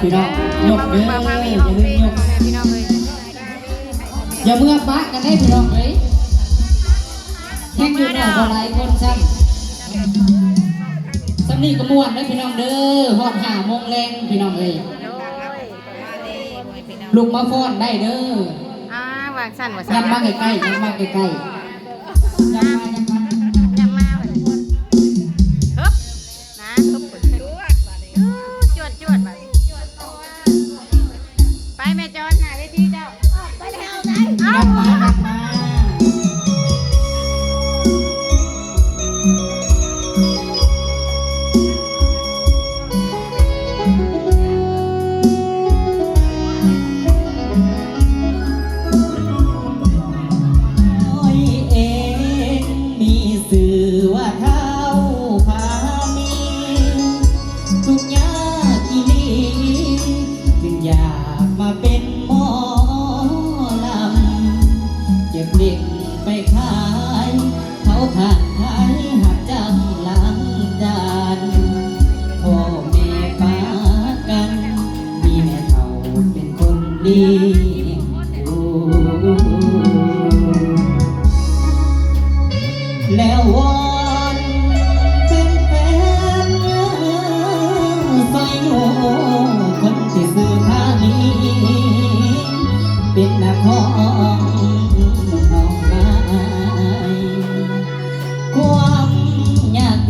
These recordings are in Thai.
พี่น้องยกเด้อมาอพามีย่าห้องลืเพลมงยกพ่อแม่พี่น้องเลยอย่าเมื่อปะกันได้พี่น้องเอ้ยแข่งอยู่เนี่ยบ่หลายคนซ้ำสำนีกระมวลได้อพี่น้องเด้อฮอดห้าโมงแรงพี่น้องเอ้ยโอ้ยพี่น้องลุกมาฟ้อนได้เด้ออ่าวางสั่นว่ายัสั่งนมาใกล้ๆยังมาใกล้ๆ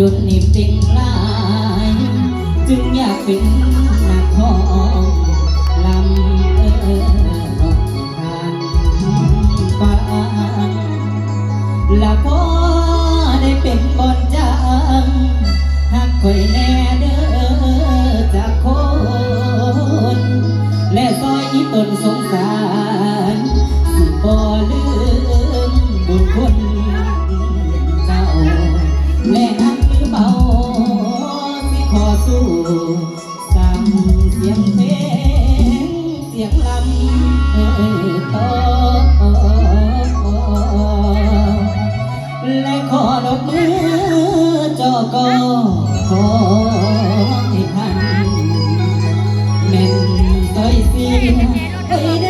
ยากจนนี่เป็นลาย จึงอยากเป็นนักของลำเออน้องทานฟ้าและก็ได้เป็นบอนจังหักคอยแน่เด้อจากคน และซอยอีตนสงสาร ก็ขอให้ท่านแม่นต้อยเสียไปแ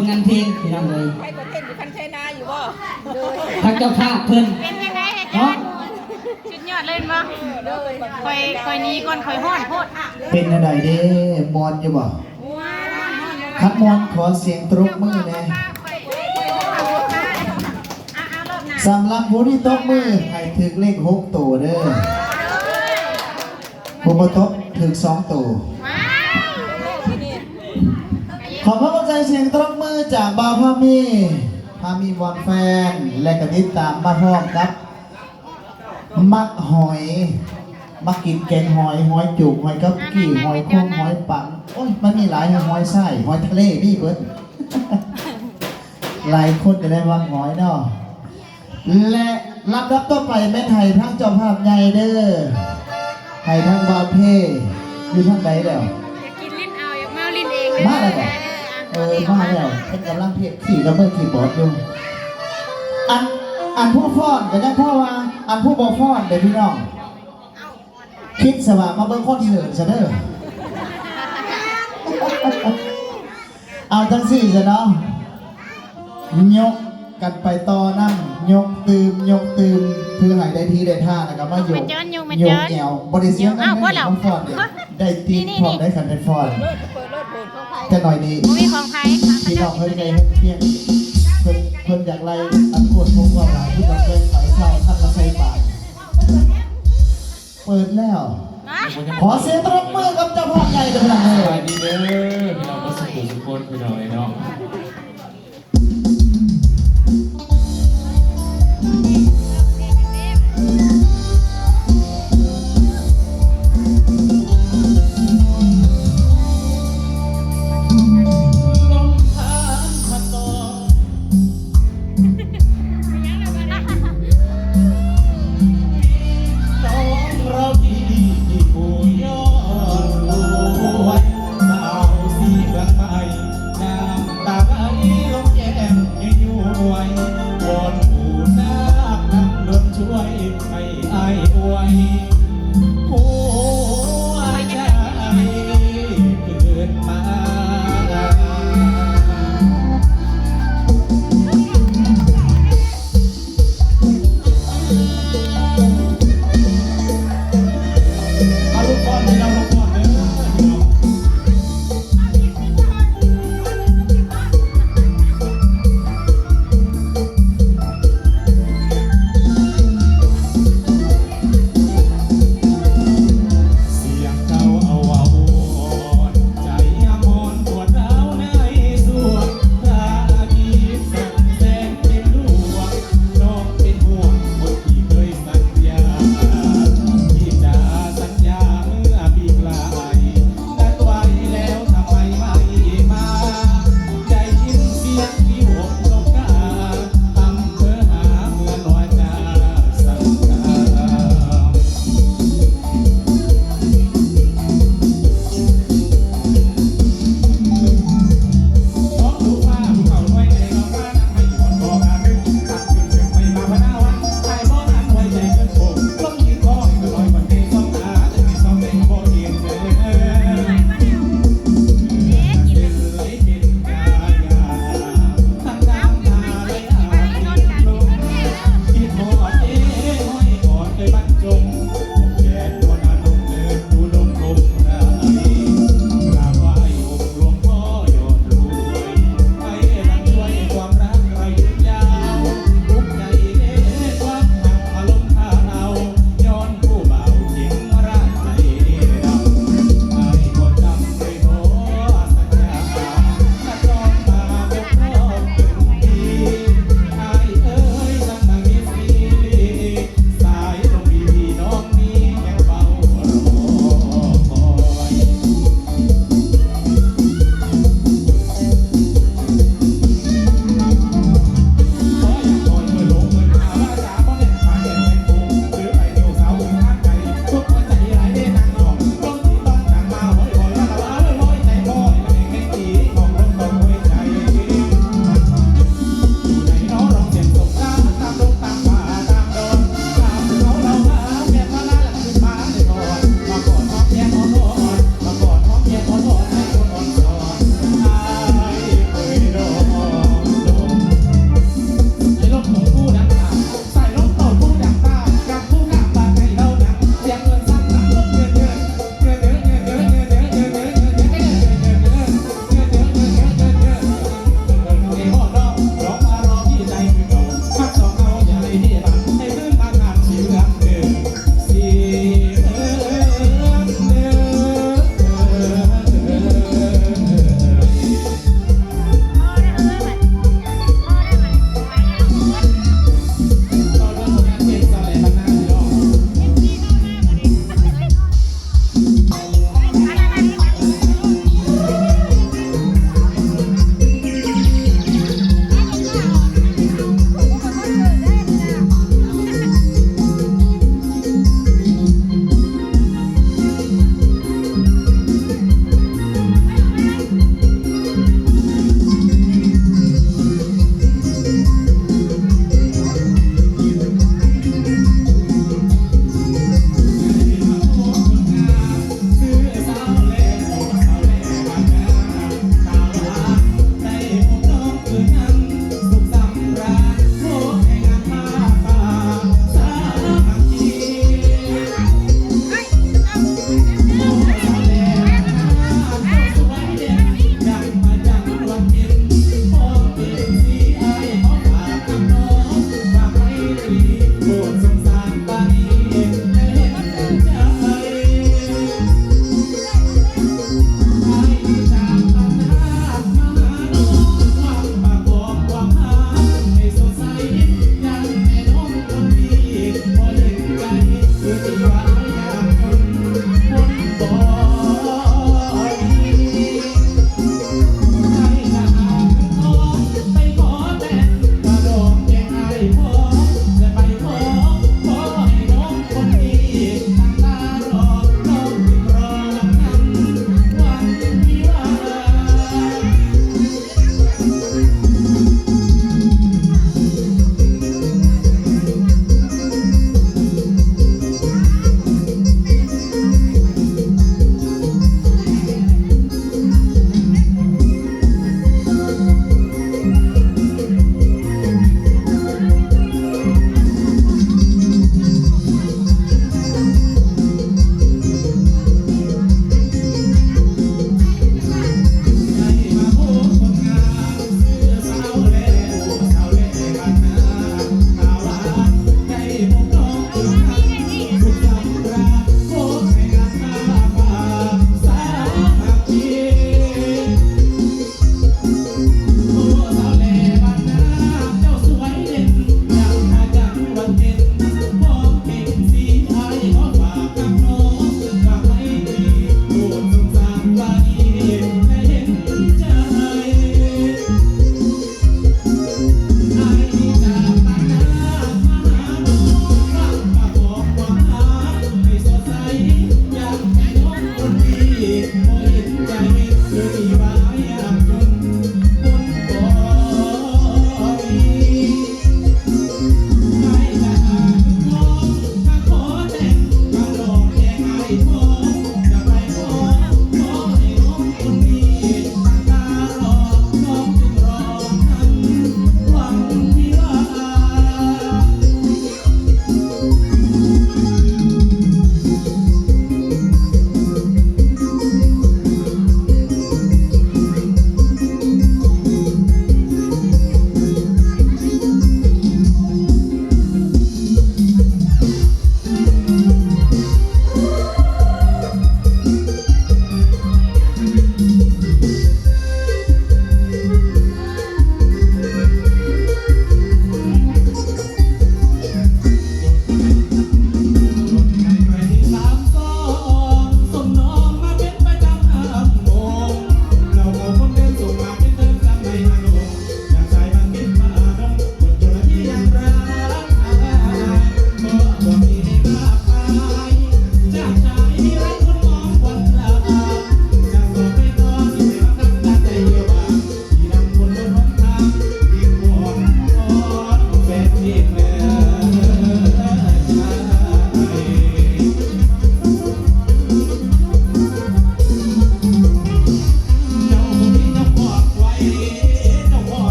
ลงานเพลงพี่น้องเลยไปประเทศอยู่คันเทนาอยู่บ่เลยทางเจ้าภาพเพิ่นเป็นยังไงอาจารย์สุดยอดเลยมั้งคอยคอยหนี้ก่อนคอยห้อนโพดอะเป็นอะไรเด้มอนอยู่บ่ทักมอนขอเสียงตรบมือแน่สำหรับผู้ที่ตบมือให้ถึกเลขหกตัวเด้อผู้บ่ตบถึกสองตัว ขอพระใจเสียงตบมือจากบาวพามีพามีบอลแฟน และก็ติดตามมาพร้อมครับ มักหอยมักกินแกงหอยหอยจุกหอยกับกี่หอยโค้งหอยปังโอ้ยมันมีหลายหอยไส้หอยทะเลมีเบิดหลายคนจะได้วางหอยเนาะและรับรับต่อไปแม่ไทยทั้งเจ้าภาพใหญ่เด้อไทยทั้งบาเพ่อยู่ทั้งใดแล้วอยากกินลิ้นเอาอยากมาลิ้นเองมาแล้วบ่ เออมาแล้วเป็นกำลังเพียขี่กับเบอร์ขี่บอร์ดอยู่อันอันผู้ฟ้อนก็ยังพ่อว่าอันผู้บ่ฟ้อนเด้อพี่น้องคิดสว่ามาเบิ่งคอนเสิร์ตซะเด้อเอาจังสี่ซะเนาะยกกันไปต่อนั่งยกตื่มยกตื่มเพื่อให้ได้ทีได้ท่านะครับมาโยกมาเจิญอยู่มาโยเจิกญแอวบริเสียงกันอ้าวไม่ว่าเห็นเรามันฟอนเนี่ยได้ตีนี่พร้อมนี่ได้ขันเป็นฟอน เลิศเปิดเลิศเปิดเข้าไปแต่หน่อยนี้บ่มีของไผพี่น้องเพิ่นไงเพียงเพิ่นเพิ่นอยากไล่อันกวดพงว่าหลายที่เราเคยไปเช่าท่านมาใส่บาตรเปิดแล้วมาขอเสียงตบมือกับเจ้าพ่อใหญ่กันหน่อยสวัสดีเด้อพี่น้องก็สุขุมสุขคนพี่น้องไอ้เนาะ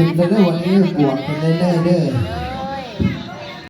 ขึ้นเด้อวันนี้บวกเป็นเรื่อยๆเด้อ